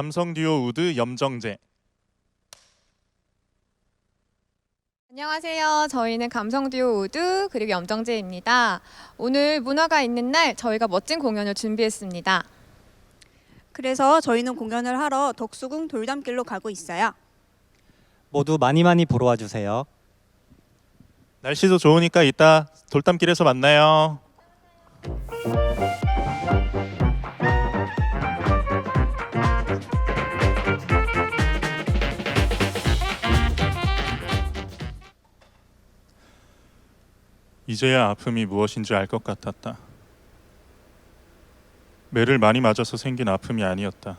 감성 듀오 우드 염정재 안녕하세요. 저희는 감성 듀오 우드 그리고 염정재입니다. 오늘 문화가 있는 날 저희가 멋진 공연을 준비했습니다. 그래서 저희는 공연을 하러 덕수궁 돌담길로 가고 있어요. 모두 많이 많이 보러 와주세요. 날씨도 좋으니까 이따 돌담길에서 만나요. 이제야 아픔이 무엇인지 알 것 같았다. 매를 많이 맞아서 생긴 아픔이 아니었다.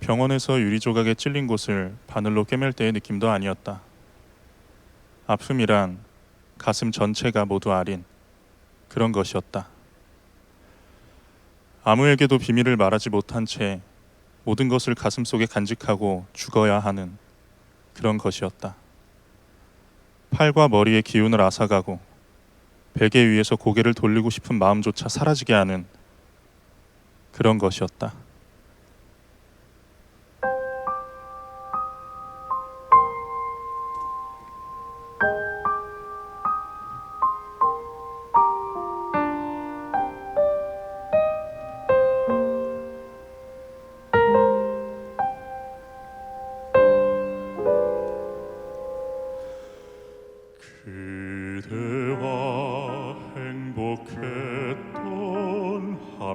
병원에서 유리 조각에 찔린 곳을 바늘로 꿰맬 때의 느낌도 아니었다. 아픔이란 가슴 전체가 모두 아린 그런 것이었다. 아무에게도 비밀을 말하지 못한 채 모든 것을 가슴 속에 간직하고 죽어야 하는 그런 것이었다. 팔과 머리의 기운을 앗아가고 베개 위에서 고개를 돌리고 싶은 마음조차 사라지게 하는 그런 것이었다.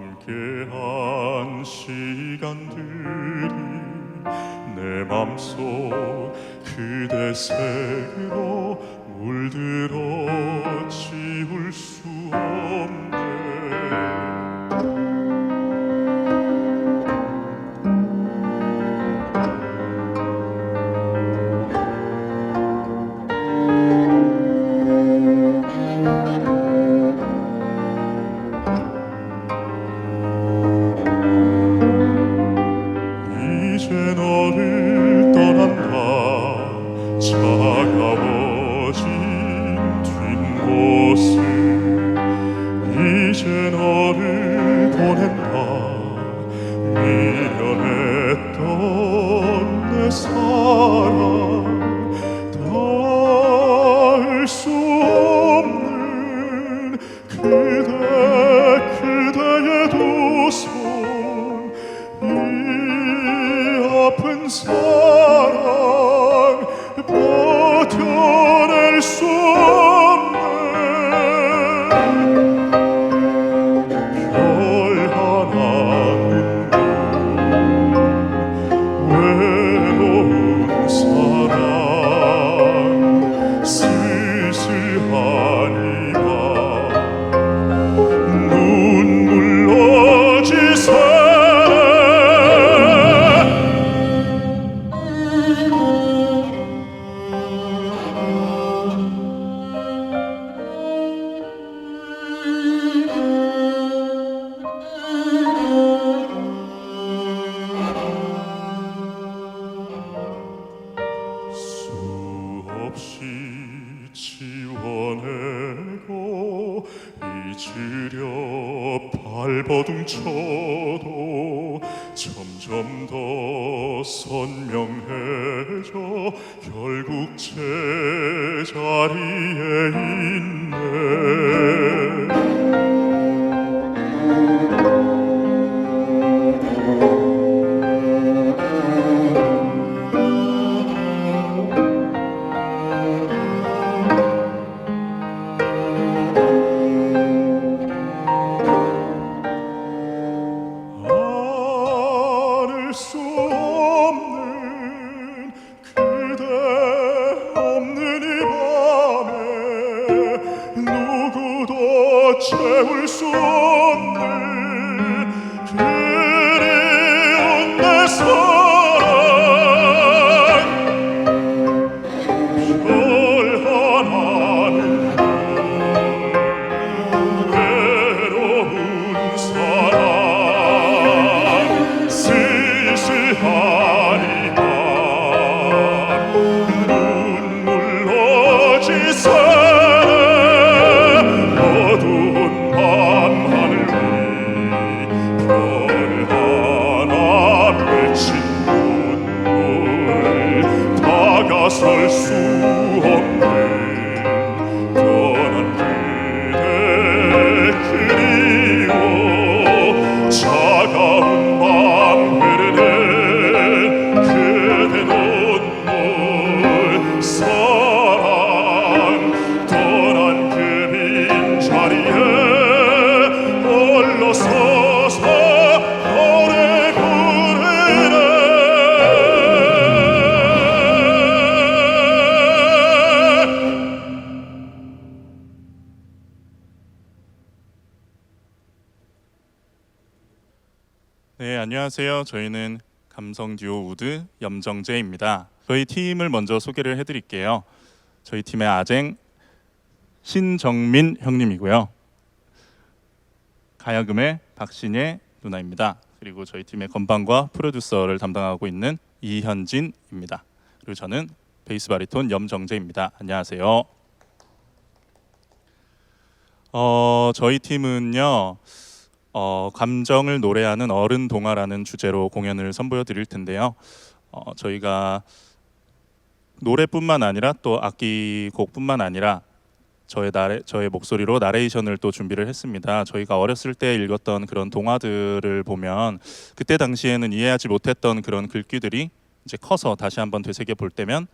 함께한 시간들이 내 맘속 그대 색으로 물들어 지울 수 없네 그 잊으려 발버둥 쳐도 점점 더 선명해져 결국 제자리에 있네 壮美。 안녕하세요. 저희는 감성 듀오 우드 염정재입니다. 저희 팀을 먼저 소개를 해드릴게요. 저희 팀의 아쟁 신정민 형님이고요. 가야금의 박신예 누나입니다. 그리고 저희 팀의 건반과 프로듀서를 담당하고 있는 이현진입니다. 그리고 저는 베이스 바리톤 염정재입니다. 안녕하세요. 어, 저희 팀은요. 어, 감정을 노래하는 어른 동화라는 주제로 공연을 선보여 드릴 텐데요. 어, 저희가 노래뿐만 아니라 또 악기 곡뿐만 아니라 저의 나레, 저의 목소리로 나레이션을 또 준비를 했습니다. 저희가 어렸을 때 읽었던 그런 동화들을 보면 그때 당시에는 이해하지 못했던 그런 글귀들이 이제 커서 다시 한번 되새겨 볼 때면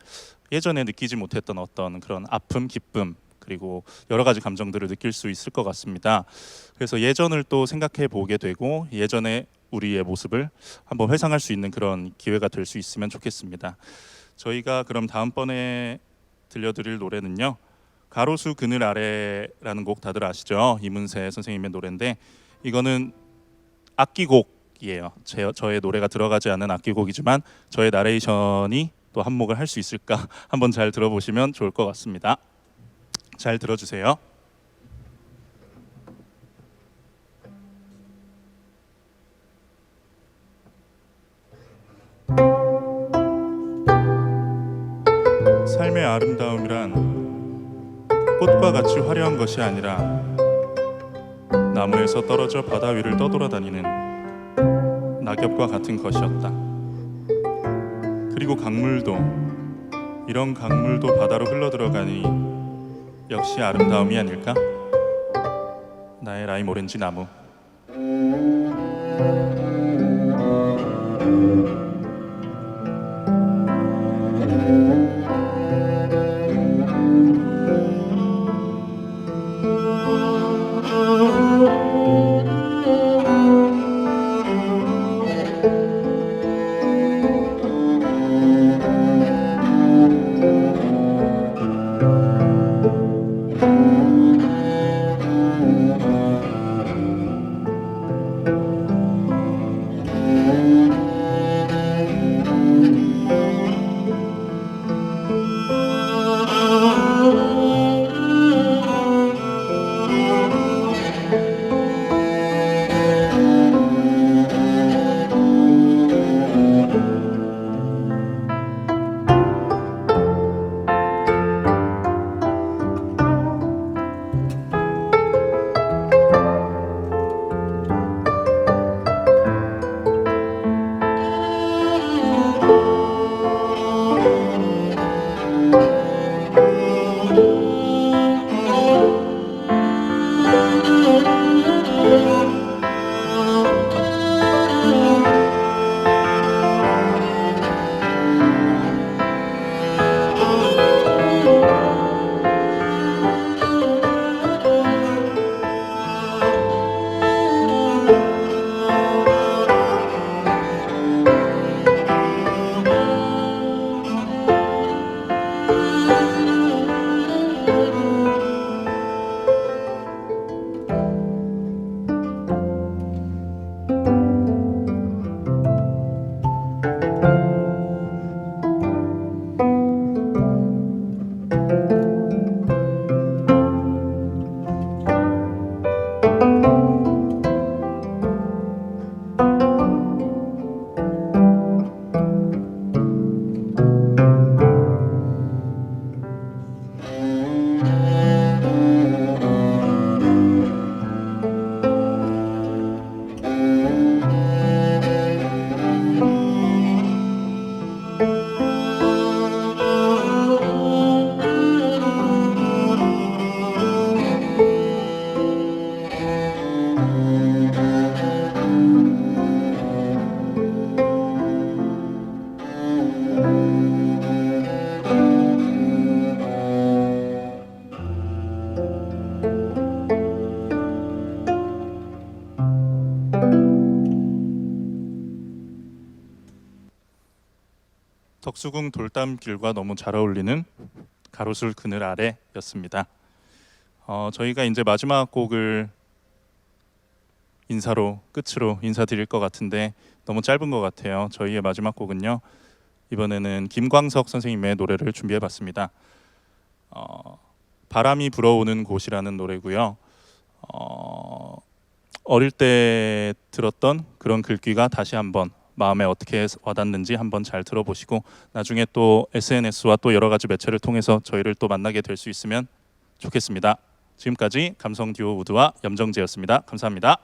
예전에 느끼지 못했던 어떤 그런 아픔, 기쁨 그리고 여러 가지 감정들을 느낄 수 있을 것 같습니다. 그래서 예전을 또 생각해 보게 되고 예전의 우리의 모습을 한번 회상할 수 있는 그런 기회가 될 수 있으면 좋겠습니다. 저희가 그럼 다음번에 들려드릴 노래는요. 가로수 그늘 아래라는 곡 다들 아시죠? 이문세 선생님의 노래인데 이거는 악기곡이에요. 제, 저의 노래가 들어가지 않은 악기곡이지만 저의 나레이션이 또 한몫을 할 수 있을까 한번 잘 들어보시면 좋을 것 같습니다. 잘 들어주세요. 삶의 아름다움이란 꽃과 같이 화려한 것이 아니라 나무에서 떨어져 바다 위를 떠돌아다니는 낙엽과 같은 것이었다. 그리고 강물도 이런 강물도 바다로 흘러들어가니 역시 아름다움이 아닐까? 나의 라임 오렌지 나무. 덕수궁 돌담길과 너무 잘 어울리는 가로술 그늘 아래였습니다. 어, 저희가 이제 마지막 곡을 인사로 끝으로 인사드릴 것 같은데 너무 짧은 것 같아요. 저희의 마지막 곡은요. 이번에는 김광석 선생님의 노래를 준비해봤습니다. 어, 바람이 불어오는 곳이라는 노래고요. 어, 어릴 때 들었던 그런 글귀가 다시 한번 마음에 어떻게 와닿는지 한번 잘 들어보시고 나중에 또 SNS와 또 여러 가지 매체를 통해서 저희를 또 만나게 될 수 있으면 좋겠습니다. 지금까지 감성 듀오 우드와 염정재였습니다. 감사합니다.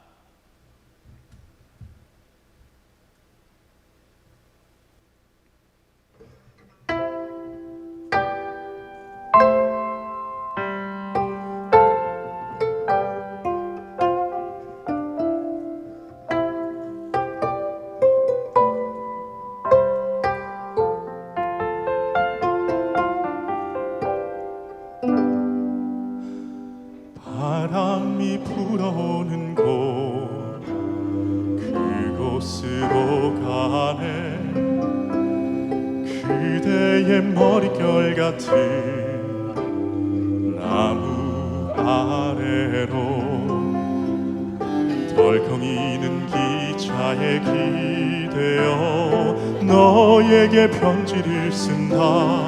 기대어 너에게 편지를 쓴다.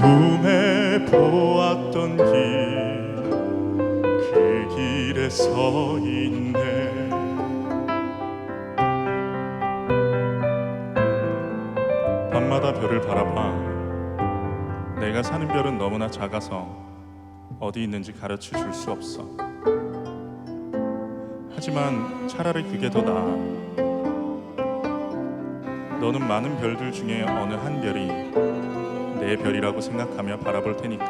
꿈에 보았던 길 그 길에 서 있네. 밤마다 별을 바라봐. 내가 사는 별은 너무나 작아서 어디 있는지 가르쳐 줄 수 없어 하지만 차라리 그게 더 나아 너는 많은 별들 중에 어느 한 별이 내 별이라고 생각하며 바라볼 테니까.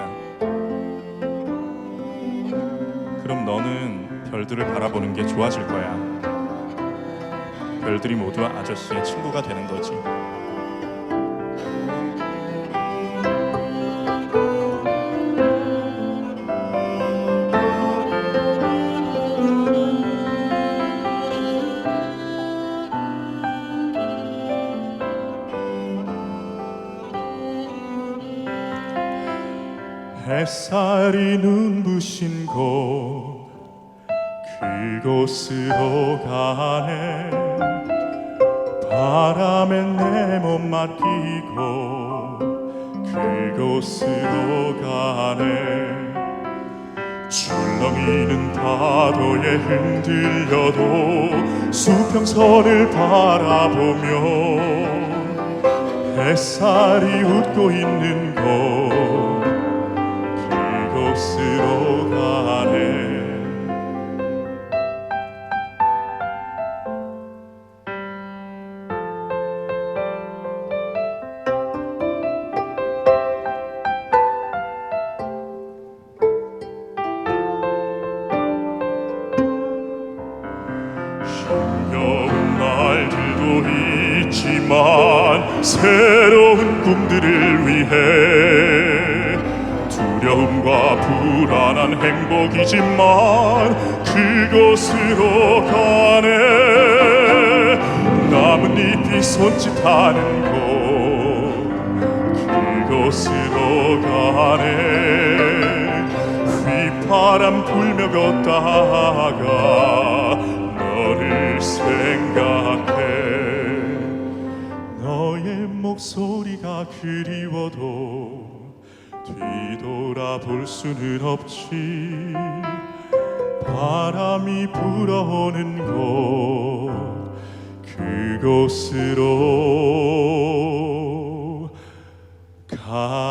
그럼 너는 별들을 바라보는 게 좋아질 거야. 별들이 모두 아저씨의 친구가 되는 거지. 햇살이 눈부신 곳 그곳으로 가네. 바람에 내 몸 맡기고 그곳으로 가네. 출렁이는 파도에 흔들려도 수평선을 바라보며 햇살이 웃고 있는 곳 그곳으로 가네. 새로운 꿈들을 불안한 행복이지만 그곳으로 가네. 나뭇잎이 손짓하는 곳 그곳으로 가네. 휘파람 불며 걷다가 너를 생각해. 너의 목소리가 그리워도 뒤돌아볼 수는 없지. 바람이 불어오는 곳 그곳으로 가.